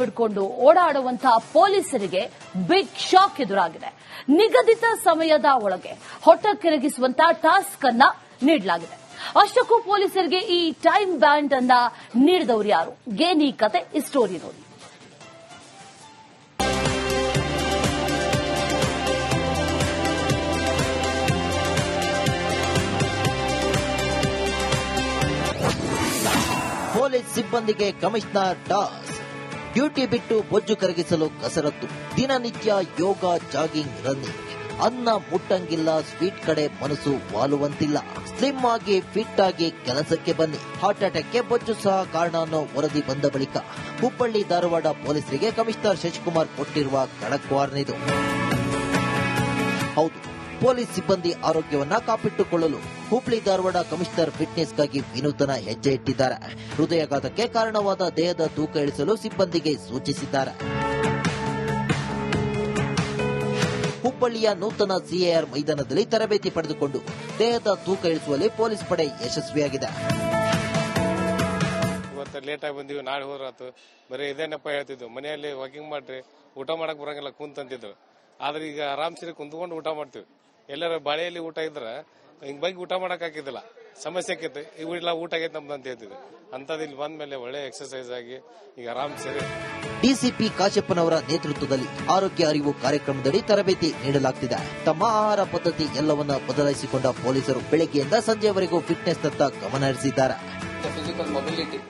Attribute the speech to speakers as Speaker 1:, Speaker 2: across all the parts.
Speaker 1: ಬಿಡ್ಕೊಂಡು ಓಡಾಡುವಂತಹ ಪೊಲೀಸರಿಗೆ big shock ಎದುರಾಗಿದೆ. ನಿಗದಿತ ಸಮಯದ ಒಳಗೆ ಹೊಟ್ಟೆ ಕೆರಗಿಸುವಂತಹ ಟಾಸ್ಕ್ ಅನ್ನ ನೀಡಲಾಗಿದೆ. ಅಷ್ಟಕ್ಕೂ ಪೊಲೀಸರಿಗೆ ಈ ಟೈಮ್ ಬ್ಯಾಂಡ್ ಅನ್ನ ನೀಡಿದವರು ಯಾರು? ಗೇನಿ ಈ ಕತೆ, ಈ ಸ್ಟೋರಿ ನೋಡಿ.
Speaker 2: ಪೊಲೀಸ್ ಸಿಬ್ಬಂದಿಗೆ ಕಮಿಷನರ್ ಟಾಸ್ ಡ್ಯೂಟಿ ಬಿಟ್ಟು ಬೊಜ್ಜು ಕರಗಿಸಲು ಕಸರತ್ತು. ದಿನನಿತ್ಯ ಯೋಗ, ಜಾಗಿಂಗ್, ರನ್ನಿಂಗ್. ಅನ್ನ ಮುಟ್ಟಂಗಿಲ್ಲ, ಸ್ವೀಟ್ ಕಡೆ ಮನಸ್ಸು ವಾಲುವಂತಿಲ್ಲ. ಸ್ಲಿಮ್ ಆಗಿ ಫಿಟ್ ಆಗಿ ಕೆಲಸಕ್ಕೆ ಬನ್ನಿ. ಹಾರ್ಟ್ ಅಟ್ಯಾಕ್ಗೆ ಬೊಜ್ಜು ಸಹ ಕಾರಣ ಅನ್ನೋ ವರದಿ ಬಂದ ಬಳಿಕ ಹುಬ್ಬಳ್ಳಿ, ಧಾರವಾಡ ಪೊಲೀಸರಿಗೆ ಕಮಿಷನರ್ ಶಶಿಕುಮಾರ್ ಕೊಟ್ಟಿರುವ ಕಡಕ್ ವಾರ್ನ್ ಇದು. ಹೌದು. ಪೊಲೀಸ್ ಸಿಬ್ಬಂದಿ ಆರೋಗ್ಯವನ್ನ ಕಾಪಿಟ್ಟುಕೊಳ್ಳಲು ಹುಬ್ಳಿ ಧಾರವಾಡ ಕಮಿಷನರ್ ಫಿಟ್ನೆಸ್ಗಾಗಿ ವಿನೂತನ ಹೆಜ್ಜೆ ಇಟ್ಟಿದ್ದಾರೆ. ಹೃದಯಾಘಾತಕ್ಕೆ ಕಾರಣವಾದ ದೇಹದ ತೂಕ ಇಳಿಸಲು ಸಿಬ್ಬಂದಿಗೆ ಸೂಚಿಸಿದ್ದಾರೆ. ಹುಬ್ಬಳ್ಳಿಯ ನೂತನ ಸಿಎಆರ್ ಮೈದಾನದಲ್ಲಿ ತರಬೇತಿ ಪಡೆದುಕೊಂಡು ದೇಹದ ತೂಕ ಇಳಿಸುವಲ್ಲಿ ಪೊಲೀಸ್ ಪಡೆ ಯಶಸ್ವಿಯಾಗಿದೆ.
Speaker 3: ಇವತ್ತು ಲೇಟಾಗಿ ಬಂದಿವಿ, ನಾಳೆ ಹೋದ್ರಾತು. ಬರೀ ಇದೇನಪ್ಪ ಹೇಳ್ತಿದ್ವು ಮನೆಯಲ್ಲಿ ವಾಕಿಂಗ್ ಮಾಡ್ರಿ, ಊಟ ಮಾಡಕ್ ಬರಂಗಿಲ್ಲ, ಕುಂತಂತಿದ್ರು. ಆದ್ರೆ ಈಗ ಆರಾಮ್ ಸರಿ ಕುಂತ್ಕೊಂಡು ಊಟ ಮಾಡ್ತೀವಿ. ಎಲ್ಲರ ಬಾಳೆಯಲ್ಲಿ ಊಟ ಇದ್ರ ಹಿಂಗ್ ಬಗ್ಗೆ ಊಟ ಮಾಡಕ್ ಹಾಕಿದ್ದಿಲ್ಲ. ಸಮಸ್ಯೆ ಆಕೈತಿ. ಇಲ್ಲ ಊಟ ಆಗೈತೆ ನಮ್ದು ಅಂತ ಹೇಳ್ತಿದ್ವಿ. ಅಂತದ್ ಇಲ್ಲಿ ಬಂದ್ಮೇಲೆ ಒಳ್ಳೆ ಎಕ್ಸರ್ಸೈಸ್ ಆಗಿ ಈಗ ಆರಾಮ್ ಸೇರಿ
Speaker 2: ಡಿಸಿಪಿ ಕಾಶಪ್ಪನವರ ನೇತೃತ್ವದಲ್ಲಿ ಆರೋಗ್ಯ ಅರಿವು ಕಾರ್ಯಕ್ರಮದಡಿ ತರಬೇತಿ ನೀಡಲಾಗ್ತಿದೆ. ತಮ್ಮ ಆಹಾರ ಪದ್ಧತಿ ಎಲ್ಲವನ್ನ ಬದಲಾಯಿಸಿಕೊಂಡ ಪೊಲೀಸರು ಬೆಳಗ್ಗೆಯಿಂದ ಸಂಜೆವರೆಗೂ ಫಿಟ್ನೆಸ್ನತ್ತ ಗಮನ ಹರಿಸಿದ್ದಾರೆ.
Speaker 4: ಫಿಸಿಕಲ್ ಮೊಬಿಲಿಟಿ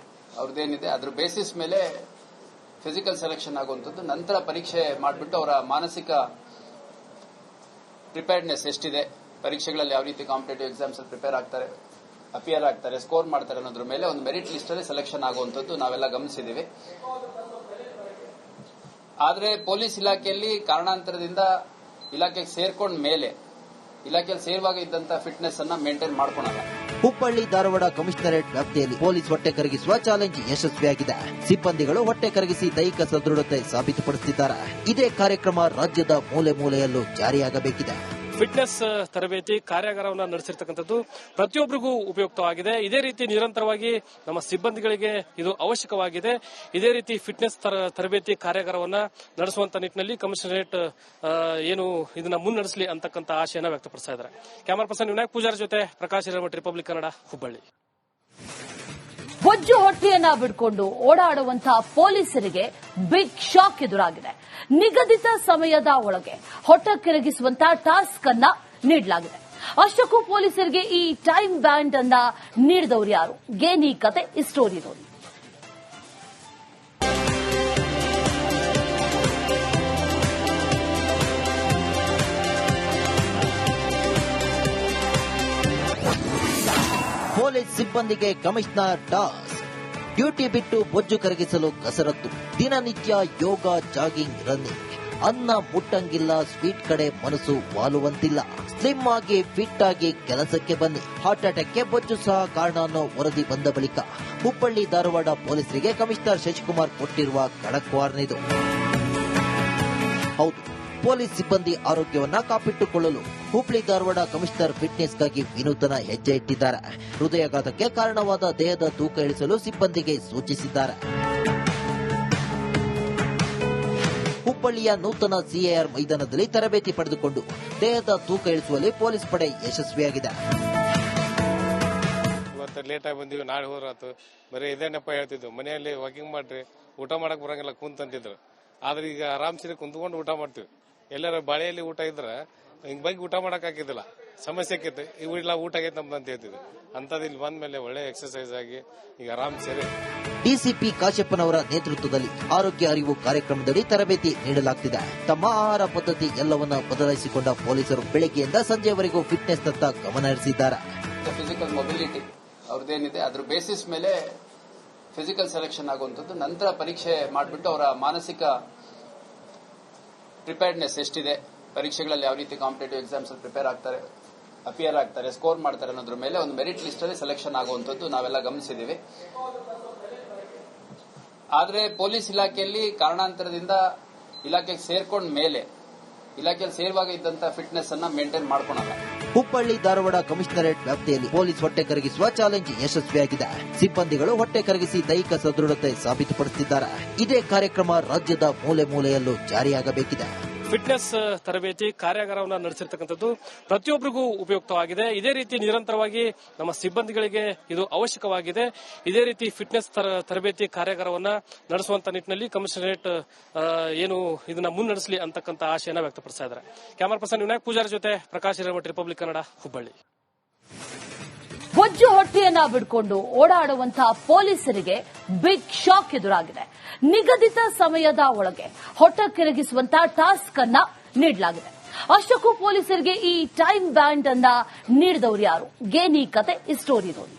Speaker 4: ಅವ್ರದ್ದೇನಿದೆ ಅದ್ರ ಬೇಸಿಸ್ ಮೇಲೆ ಫಿಸಿಕಲ್ ಸೆಲೆಕ್ಷನ್ ಆಗುವಂತದ್ದು ನಂತರ ಪರೀಕ್ಷೆ ಮಾಡಿಬಿಟ್ಟು ಅವರ ಮಾನಸಿಕ ಪ್ರಿಪೇರ್ಡ್ನೆಸ್ ಎಷ್ಟಿದೆ? ಪರೀಕ್ಷೆಗಳಲ್ಲಿ ಯಾವ ರೀತಿ ಕಾಂಪಿಟೇಟಿವ್ ಎಕ್ಸಾಮ್ಸ್ ಪ್ರಿಪೇರ್ ಆಗ್ತಾರೆ? ಅಪಿಯರ್ ಆಗ್ತಾರೆ ಸ್ಕೋರ್ ಮಾಡ್ತಾರೆ ಅನ್ನೋದ್ರ ಮೇಲೆ ಒಂದು ಮೆರಿಟ್ ಲಿಸ್ಟ್ ಅಲ್ಲಿ ಸೆಲೆಕ್ಷನ್ ಆಗುವಂತದ್ದು ನಾವೆಲ್ಲ ಗಮನಿಸಿದೀವಿ ಆದ್ರೆ ಪೊಲೀಸ್ ಇಲಾಖೆಯಲ್ಲಿ ಕಾರಣಾಂತರದಿಂದ ಇಲಾಖೆಗೆ ಸೇರ್ಕೊಂಡ ಮೇಲೆ ಇಲಾಖೆಯಲ್ಲಿ ಸೇರುವಾಗ ಇದ್ದಂತ ಫಿಟ್ನೆಸ್ ಅನ್ನ ಮೇಂಟೈನ್ ಮಾಡ್ಕೊಳಲ್ಲ.
Speaker 2: ಹುಬ್ಬಳ್ಳಿ ಧಾರವಾಡ ಕಮಿಷನರೇಟ್ ವ್ಯಾಪ್ತಿಯಲ್ಲಿ ಪೊಲೀಸ್ ಹೊಟ್ಟೆ ಕರಗಿಸುವ ಚಾಲೆಂಜ್ ಯಶಸ್ವಿಯಾಗಿದೆ. ಸಿಬ್ಬಂದಿಗಳು ಹೊಟ್ಟೆ ಕರಗಿಸಿ ದೈಹಿಕ ಸದೃಢತೆ ಸಾಬೀತುಪಡಿಸುತ್ತಿದ್ದಾರೆ. ಇದೇ ಕಾರ್ಯಕ್ರಮ ರಾಜ್ಯದ ಮೂಲೆ ಮೂಲೆಯಲ್ಲೂ ಜಾರಿಯಾಗಬೇಕಿದೆ.
Speaker 5: ಫಿಟ್ನೆಸ್ ತರಬೇತಿ, ಕಾರ್ಯಾಗಾರವನ್ನು ನಡೆಸಿರ್ತಕ್ಕಂಥದ್ದು ಪ್ರತಿಯೊಬ್ಬರಿಗೂ ಉಪಯುಕ್ತವಾಗಿದೆ. ಇದೇ ರೀತಿ ನಿರಂತರವಾಗಿ ನಮ್ಮ ಸಿಬ್ಬಂದಿಗಳಿಗೆ ಇದು ಅವಶ್ಯಕವಾಗಿದೆ. ಇದೇ ರೀತಿ ಫಿಟ್ನೆಸ್ ತರ- ತರಬೇತಿ ಕಾರ್ಯಾಗಾರವನ್ನ ನಡೆಸುವಂತ ನಿಟ್ಟಿನಲ್ಲಿ ಕಮಿಷನರೇಟ್ ಏನು ಇದನ್ನ ಮುನ್ನಡೆಸಲಿ ಅಂತಕ್ಕಂಥ ಆಶಯನ ವ್ಯಕ್ತಪಡಿಸ್ತಾ ಇದ್ದಾರೆ. ಕ್ಯಾಮರಾ ಪರ್ಸನ್ ವಿನಾಯಕ್ ಪೂಜಾರ ಜೊತೆ ಪ್ರಕಾಶ್ ಹಿರೇಮಠ್, ರಿಪಬ್ಲಿಕ್ ಕನ್ನಡ, ಹುಬ್ಬಳ್ಳಿ.
Speaker 1: ಬೊಜ್ಜು ಹೊಟ್ಟೆಯನ್ನ ಬಿಡ್ಕೊಂಡು ಓಡಾಡುವಂತಹ ಪೊಲೀಸರಿಗೆ ಬಿಗ್ ಶಾಕ್ ಎದುರಾಗಿದೆ. ನಿಗದಿತ ಸಮಯದ ಒಳಗೆ ಹೊಟ್ಟೆ ಕೆರಗಿಸುವಂತಹ ಟಾಸ್ಕ್ ಅನ್ನ ನೀಡಲಾಗಿದೆ. ಅಷ್ಟಕ್ಕೂ ಪೊಲೀಸರಿಗೆ ಈ ಟೈಮ್ ಬ್ಯಾಂಡ್ ಅನ್ನ ನೀಡಿದವರು ಯಾರು? ಗೇನಿ ಕತೆ, ಈ ಸ್ಟೋರಿ ನೋಡಿ.
Speaker 2: ಸಿಬ್ಬಂದಿಗೆ ಕಮಿಷನರ್ ಟಾಸ್ ಡ್ಯೂಟಿ ಬಿಟ್ಟು ಬೊಜ್ಜು ಕರಗಿಸಲು ಕಸರತ್ತು. ದಿನನಿತ್ಯ ಯೋಗ, ಜಾಗಿಂಗ್, ರನ್ನಿಂಗ್. ಅನ್ನ ಮುಟ್ಟಂಗಿಲ್ಲ, ಸ್ವೀಟ್ ಕಡೆ ಮನಸ್ಸು ವಾಲುವಂತಿಲ್ಲ. ಸ್ಲಿಮ್ ಆಗಿ, ಫಿಟ್ ಆಗಿ ಕೆಲಸಕ್ಕೆ ಬನ್ನಿ. ಹಾರ್ಟ್ ಅಟ್ಯಾಕ್ಗೆ ಬೊಜ್ಜು ಸಹ ಕಾರಣ ಅನ್ನೋ ವರದಿ ಬಂದ ಬಳಿಕ ಹುಬ್ಬಳ್ಳಿ ಧಾರವಾಡ ಪೊಲೀಸರಿಗೆ ಕಮಿಷನರ್ ಶಶಿಕುಮಾರ್ ಕೊಟ್ಟಿರುವ ಖಡಕ್ ಇದು ಹೌದು, ಪೊಲೀಸ್ ಸಿಬ್ಬಂದಿ ಆರೋಗ್ಯವನ್ನ ಕಾಪಿಟ್ಟುಕೊಳ್ಳಲು ಹುಬ್ಳಿ ಧಾರವಾಡ ಕಮಿಷನರ್ ಫಿಟ್ನೆಸ್ಗಾಗಿ ವಿನೂತನ ಹೆಜ್ಜೆ ಇಟ್ಟಿದ್ದಾರೆ. ಹೃದಯಾಘಾತಕ್ಕೆ ಕಾರಣವಾದ ದೇಹದ ತೂಕ ಇಳಿಸಲು ಸಿಬ್ಬಂದಿಗೆ ಸೂಚಿಸಿದ್ದಾರೆ. ಹುಬ್ಬಳ್ಳಿಯ ನೂತನ ಸಿಎಆರ್ ಮೈದಾನದಲ್ಲಿ ತರಬೇತಿ ಪಡೆದುಕೊಂಡು ದೇಹದ ತೂಕ ಇಳಿಸುವಲ್ಲಿ ಪೊಲೀಸ್ ಪಡೆ ಯಶಸ್ವಿಯಾಗಿದೆ.
Speaker 3: ಇವತ್ತು ಲೇಟ್ ಆಗಿ ಬಂದೀವಿ, ನಾಳೆ ಹೋದ್ರಾತು. ಬರೀ ಇದೇನಪ್ಪ ಹೇಳ್ತಿದ್ವು ಮನೆಯಲ್ಲಿ ವಾಕಿಂಗ್ ಮಾಡ್ರಿ, ಊಟ ಮಾಡಕ್ ಬರಂಗಿಲ್ಲ, ಕುಂತಂತಿದ್ರು. ಆದ್ರೆ ಈಗ ಆರಾಮ್ಸೆ ಕುಂತ್ಕೊಂಡು ಊಟ ಮಾಡ್ತೀವಿ. ಎಲ್ಲರ ಬಾಳೆಯಲ್ಲಿ ಊಟ ಇದ್ರ ಹಿಂಗ್ ಬಗ್ಗೆ ಊಟ ಮಾಡಕ್ ಹಾಕಿದ್ದಿಲ್ಲ ಸಮಸ್ಯೆ ಈ ಇಲ್ಲ ಊಟ ಆಗೈತೆ ನಮ್ದು ಅಂತ ಹೇಳ್ತಿದ್ವಿ. ಅಂತದ್ ಇಲ್ಲಿ ಬಂದ್ಮೇಲೆ ಒಳ್ಳೆ ಎಕ್ಸರ್ಸೈಸ್ ಆಗಿ ಈಗ ಆರಾಮ್ ಸೇರಿ.
Speaker 2: ಡಿಸಿಪಿ ಕಾಶಪ್ಪನವರ ನೇತೃತ್ವದಲ್ಲಿ ಆರೋಗ್ಯ ಅರಿವು ಕಾರ್ಯಕ್ರಮದಡಿ ತರಬೇತಿ ನೀಡಲಾಗ್ತಿದೆ. ತಮ್ಮ ಆಹಾರ ಪದ್ಧತಿ ಎಲ್ಲವನ್ನ ಬದಲಾಯಿಸಿಕೊಂಡ ಪೊಲೀಸರು ಬೆಳಗ್ಗೆಯಿಂದ ಸಂಜೆವರೆಗೂ ಫಿಟ್ನೆಸ್ನತ್ತ ಗಮನ ಹರಿಸಿದ್ದಾರೆ.
Speaker 4: ಫಿಸಿಕಲ್ ಮೊಬಿಲಿಟಿ ಅವ್ರದ್ದೇನಿದೆ ಅದ್ರ ಬೇಸಿಸ್ ಮೇಲೆ ಫಿಸಿಕಲ್ ಸೆಲೆಕ್ಷನ್ ಆಗುವಂಥದ್ದು ನಂತರ ಪರೀಕ್ಷೆ ಮಾಡಿಬಿಟ್ಟು ಅವರ ಮಾನಸಿಕ ಪ್ರಿಪೇರ್ಡ್ನೆಸ್ ಎಷ್ಟಿದೆ ಪರೀಕ್ಷೆಗಳಲ್ಲಿ ಯಾವ ರೀತಿ ಕಾಂಪಿಟೇಟಿವ್ ಎಕ್ಸಾಮ್ಸ್ ಪ್ರಿಪೇರ್ ಆಗ್ತಾರೆ ಅಪಿಯರ್ ಆಗ್ತಾರೆ ಸ್ಕೋರ್ ಮಾಡ್ತಾರೆ ಅನ್ನೋದ್ರ ಮೇಲೆ ಒಂದು ಮೆರಿಟ್ ಲಿಸ್ಟ್ ಅಲ್ಲಿ ಸೆಲೆಕ್ಷನ್ ಆಗುವಂತದ್ದು ನಾವೆಲ್ಲ ಗಮನಿಸಿದ್ದೀವಿ. ಆದ್ರೆ ಪೊಲೀಸ್ ಇಲಾಖೆಯಲ್ಲಿ ಕಾರಣಾಂತರದಿಂದ ಇಲಾಖೆಗೆ ಸೇರ್ಕೊಂಡ ಮೇಲೆ, ಇಲಾಖೆಯಲ್ಲಿ ಸೇರುವಾಗ ಇದ್ದಂತ ಫಿಟ್ನೆಸ್ ಅನ್ನ ಮೇಂಟೈನ್ ಮಾಡ್ಕೊಳಲ್ಲ.
Speaker 2: ಹುಬ್ಬಳ್ಳಿ ಧಾರವಾಡ ಕಮಿಷನರೇಟ್ ವ್ಯಾಪ್ತಿಯಲ್ಲಿ ಪೊಲೀಸ್ ಹೊಟ್ಟೆ ಕರಗಿಸುವ ಚಾಲೆಂಜ್ ಯಶಸ್ವಿಯಾಗಿದೆ. ಸಿಬ್ಬಂದಿಗಳು ಹೊಟ್ಟೆ ಕರಗಿಸಿ ದೈಹಿಕ ಸದೃಢತೆ ಸಾಬೀತುಪಡಿಸುತ್ತಿದ್ದಾರೆ. ಇದೇ ಕಾರ್ಯಕ್ರಮ ರಾಜ್ಯದ ಮೂಲೆ ಮೂಲೆಯಲ್ಲೂ ಜಾರಿಯಾಗಬೇಕಿದೆ.
Speaker 5: ಫಿಟ್ನೆಸ್ ತರಬೇತಿ, ಕಾರ್ಯಾಗಾರವನ್ನು ನಡೆಸಿರ್ತಕ್ಕಂಥದ್ದು ಪ್ರತಿಯೊಬ್ಬರಿಗೂ ಉಪಯುಕ್ತವಾಗಿದೆ. ಇದೇ ರೀತಿ ನಿರಂತರವಾಗಿ ನಮ್ಮ ಸಿಬ್ಬಂದಿಗಳಿಗೆ ಇದು ಅವಶ್ಯಕವಾಗಿದೆ. ಇದೇ ರೀತಿ ಫಿಟ್ನೆಸ್ ತರ- ತರಬೇತಿ ಕಾರ್ಯಾಗಾರವನ್ನ ನಡೆಸುವಂತ ನಿಟ್ಟಿನಲ್ಲಿ ಕಮಿಷನರೇಟ್ ಏನು ಇದನ್ನ ಮುನ್ನಡೆಸಲಿ ಅಂತಕ್ಕಂಥ ಆಶಯನ ವ್ಯಕ್ತಪಡಿಸಿದ್ದಾರೆ ಕ್ಯಾಮರಾ ಪರ್ಸನ್ ವಿನಾಯಕ್ ಪೂಜಾರಿ ಜೊತೆ ಪ್ರಕಾಶ್ ಹಿರೇಮಠ, ರಿಪಬ್ಲಿಕ್ ಕನ್ನಡ, ಹುಬ್ಬಳ್ಳಿ.
Speaker 1: ಬೊಜ್ಜು ಹೊಟ್ಟೆಯನ್ನ ಬಿಡ್ಕೊಂಡು ಓಡಾಡುವಂತಹ ಪೊಲೀಸರಿಗೆ ಬಿಗ್ ಶಾಕ್ ಎದುರಾಗಿದೆ. ನಿಗದಿತ ಸಮಯದ ಒಳಗೆ ಹೊಟ್ಟೆ ಕೆರಗಿಸುವಂತಹ ಟಾಸ್ಕ್ ಅನ್ನ ನೀಡಲಾಗಿದೆ. ಅಷ್ಟಕ್ಕೂ ಪೊಲೀಸರಿಗೆ ಈ ಟೈಮ್ ಬ್ಯಾಂಡ್ ಅನ್ನ ನೀಡಿದವರು ಯಾರು? ಗೇನಿ ಕತೆ, ಈ ಸ್ಟೋರಿ ನೋಡಿ.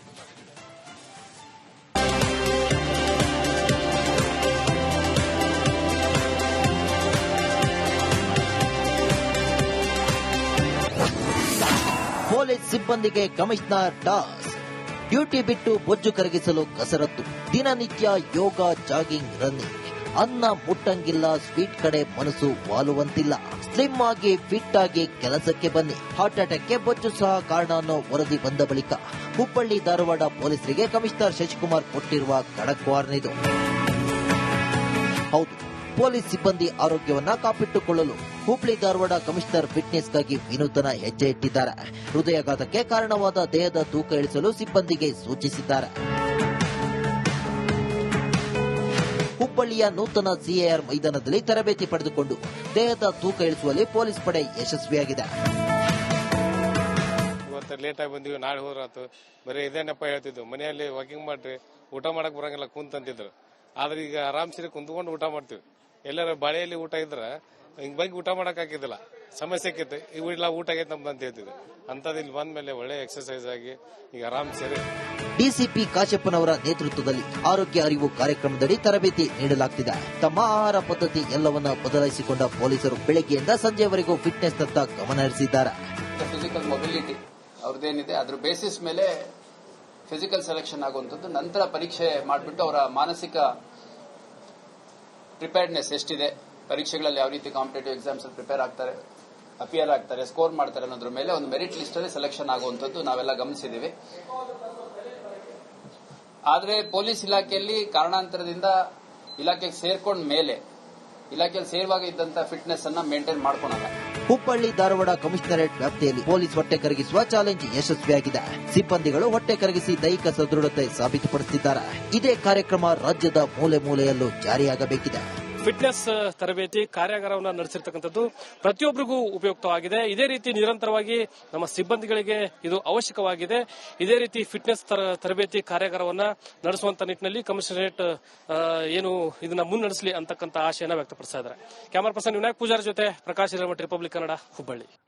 Speaker 2: ಪೊಲೀಸ್ ಸಿಬ್ಬಂದಿಗೆ ಕಮಿಷನರ್ ಟಾಸ್ ಡ್ಯೂಟಿ ಬಿಟ್ಟು ಬೊಜ್ಜು ಕರಗಿಸಲು ಕಸರತ್ತು. ದಿನನಿತ್ಯ ಯೋಗ, ಜಾಗಿಂಗ್, ರನ್ನಿಂಗ್. ಅನ್ನ ಮುಟ್ಟಂಗಿಲ್ಲ, ಸ್ವೀಟ್ ಕಡೆ ಮನಸ್ಸು ವಾಲುವಂತಿಲ್ಲ. ಸ್ಲಿಮ್ ಆಗಿ, ಫಿಟ್ ಆಗಿ ಕೆಲಸಕ್ಕೆ ಬನ್ನಿ. ಹಾರ್ಟ್ ಅಟ್ಯಾಕ್ಗೆ ಬೊಜ್ಜು ಸಹ ಕಾರಣ ಅನ್ನೋ ವರದಿ ಬಂದ ಬಳಿಕ ಹುಬ್ಬಳ್ಳಿ ಧಾರವಾಡ ಪೊಲೀಸರಿಗೆ ಕಮಿಷನರ್ ಶಶಿಕುಮಾರ್ ಕೊಟ್ಟಿರುವ ಖಡಕ್ ವಾರ್ನಿದು. ಹೌದು. ಪೊಲೀಸ್ ಸಿಬ್ಬಂದಿ ಆರೋಗ್ಯವನ್ನ ಕಾಪಿಟ್ಟುಕೊಳ್ಳಲು ಹುಬ್ಳಿ ಧಾರವಾಡ ಕಮಿಷನರ್ ಫಿಟ್ನೆಸ್ಗಾಗಿ ವಿನೂತನ ಹೆಜ್ಜೆ ಇಟ್ಟಿದ್ದಾರೆ. ಹೃದಯಾಘಾತಕ್ಕೆ ಕಾರಣವಾದ ದೇಹದ ತೂಕ ಇಳಿಸಲು ಸಿಬ್ಬಂದಿಗೆ ಸೂಚಿಸಿದ್ದಾರೆ. ಹುಬ್ಬಳ್ಳಿಯ ನೂತನ ಸಿಎಆರ್ ಮೈದಾನದಲ್ಲಿ ತರಬೇತಿ ಪಡೆದುಕೊಂಡು ದೇಹದ ತೂಕ ಇಳಿಸುವಲ್ಲಿ ಪೊಲೀಸ್ ಪಡೆ ಯಶಸ್ವಿಯಾಗಿದೆ.
Speaker 3: ಇವತ್ತು ಲೇಟ್ ಆಗಿ ಬಂದಿವಿ, ನಾಳೆ ಹೋದ್ರಾತು. ಬರೀ ಇದೇನಪ್ಪ ನೆಪ ಹೇಳ್ತಿದ್ವು ಮನೆಯಲ್ಲಿ ವಾಕಿಂಗ್ ಮಾಡ್ರಿ, ಊಟ ಮಾಡಕ್ ಬರಂಗಿಲ್ಲ, ಕುಂತಂತಿದ್ರು. ಆದ್ರೆ ಈಗ ಆರಾಮ್ ಸೀರೆ ಕುಂತ್ಕೊಂಡು ಊಟ ಮಾಡ್ತೀವಿ. ಎಲ್ಲರ ಬಾಳೆಯಲ್ಲಿ ಊಟ ಇದ್ರೆ ಹಿಂಗ್ ಬಗ್ಗೆ ಊಟ ಮಾಡಕ್ ಹಾಕಿದಿಲ್ಲ ಸಮಸ್ಯೆ ಕಿತ್ತು ಇವು ಇಲ್ಲ ಊಟ ಆಗೈತೆ ನಮ್ದು ಅಂತ ಹೇಳ್ತಿದ್ವಿ ಅಂತದ್ ಇಲ್ಲಿ ಬಂದ್ಮೇಲೆ ಒಳ್ಳೆ ಎಕ್ಸರ್ಸೈಸ್ ಆಗಿ ಈಗ ಆರಾಮ್ ಸೇರಿ.
Speaker 2: ಡಿಸಿಪಿ ಕಾಶಪ್ಪನವರ ನೇತೃತ್ವದಲ್ಲಿ ಆರೋಗ್ಯ ಅರಿವು ಕಾರ್ಯಕ್ರಮದಡಿ ತರಬೇತಿ ನೀಡಲಾಗ್ತಿದೆ. ತಮ್ಮ ಆಹಾರ ಪದ್ಧತಿ ಎಲ್ಲವನ್ನ ಬದಲಾಯಿಸಿಕೊಂಡ ಪೊಲೀಸರು ಬೆಳಗ್ಗೆಯಿಂದ ಸಂಜೆವರೆಗೂ ಫಿಟ್ನೆಸ್ ತತ್ತ ಗಮನ ಹರಿಸಿದ್ದಾರೆ.
Speaker 4: ಫಿಸಿಕಲ್ ಮೊಬಿಲಿಟಿ ಅವ್ರದ್ದೇನಿದೆ ಅದ್ರ ಬೇಸಿಸ್ ಮೇಲೆ ಫಿಸಿಕಲ್ ಸೆಲೆಕ್ಷನ್ ಆಗುವಂಥದ್ದು ನಂತರ ಪರೀಕ್ಷೆ ಮಾಡಿಬಿಟ್ಟು ಅವರ ಮಾನಸಿಕ ಪ್ರಿಪೇರ್ಡ್ನೆಸ್ ಎಷ್ಟಿದೆ? ಪರೀಕ್ಷೆಗಳಲ್ಲಿ ಯಾವ ರೀತಿ ಕಾಂಪಿಟೇಟಿವ್ ಎಕ್ಸಾಮ್ಸ್ ಪ್ರಿಪೇರ್ ಆಗ್ತಾರೆ? ಅಪಿಯರ್ ಆಗ್ತಾರೆ ಸ್ಕೋರ್ ಮಾಡ್ತಾರೆ ಅನ್ನೋದ್ರ ಮೇಲೆ ಒಂದು ಮೆರಿಟ್ ಲಿಸ್ಟ್ ಅಲ್ಲಿ ಸೆಲೆಕ್ಷನ್ ಆಗುವಂತದ್ದು ನಾವೆಲ್ಲ ಗಮನಿಸಿದ್ದೀವಿ. ಆದ್ರೆ ಪೊಲೀಸ್ ಇಲಾಖೆಯಲ್ಲಿ ಕಾರಣಾಂತರದಿಂದ ಇಲಾಖೆಗೆ ಸೇರ್ಕೊಂಡ ಮೇಲೆ ಇಲಾಖೆಯಲ್ಲಿ ಸೇರುವಾಗ ಇದ್ದಂತ ಫಿಟ್ನೆಸ್ ಅನ್ನ ಮೇಂಟೈನ್ ಮಾಡ್ಕೊಳಲ್ಲ.
Speaker 2: ಹುಬ್ಬಳ್ಳಿ ಧಾರವಾಡ ಕಮಿಷನರೇಟ್ ವ್ಯಾಪ್ತಿಯಲ್ಲಿ ಪೊಲೀಸ್ ಹೊಟ್ಟೆ ಕರಗಿಸುವ ಚಾಲೆಂಜ್ ಯಶಸ್ವಿಯಾಗಿದೆ. ಸಿಬ್ಬಂದಿಗಳು ಹೊಟ್ಟೆ ಕರಗಿಸಿ ದೈಹಿಕ ಸದೃಢತೆ ಸಾಬೀತುಪಡಿಸಿದ್ದಾರೆ ಇದೇ ಕಾರ್ಯಕ್ರಮ ರಾಜ್ಯದ ಮೂಲೆ ಮೂಲೆಯಲ್ಲೂ ಜಾರಿಯಾಗಬೇಕಿದೆ.
Speaker 5: ಫಿಟ್ನೆಸ್ ತರಬೇತಿ, ಕಾರ್ಯಾಗಾರವನ್ನು ನಡೆಸಿರ್ತಕ್ಕಂಥದ್ದು ಪ್ರತಿಯೊಬ್ಬರಿಗೂ ಉಪಯುಕ್ತವಾಗಿದೆ. ಇದೇ ರೀತಿ ನಿರಂತರವಾಗಿ ನಮ್ಮ ಸಿಬ್ಬಂದಿಗಳಿಗೆ ಇದು ಅವಶ್ಯಕವಾಗಿದೆ. ಇದೇ ರೀತಿ ಫಿಟ್ನೆಸ್ ತರ- ತರಬೇತಿ ಕಾರ್ಯಾಗಾರವನ್ನು ನಡೆಸುವಂತ ನಿಟ್ಟಿನಲ್ಲಿ ಕಮಿಷನರೇಟ್ ಏನು ಇದನ್ನ ಮುನ್ನಡೆಸಲಿ ಅಂತಕ್ಕಂಥ ಆಶಯನ ವ್ಯಕ್ತಪಡಿಸಿದ್ದಾರೆ ಕ್ಯಾಮರಾ ಪರ್ಸನ್ ವಿನಾಯಕ್ ಪೂಜಾರ ಜೊತೆ ಪ್ರಕಾಶ್ ಹಿರೇಮಠ, ರಿಪಬ್ಲಿಕ್ ಕನ್ನಡ, ಹುಬ್ಬಳ್ಳಿ.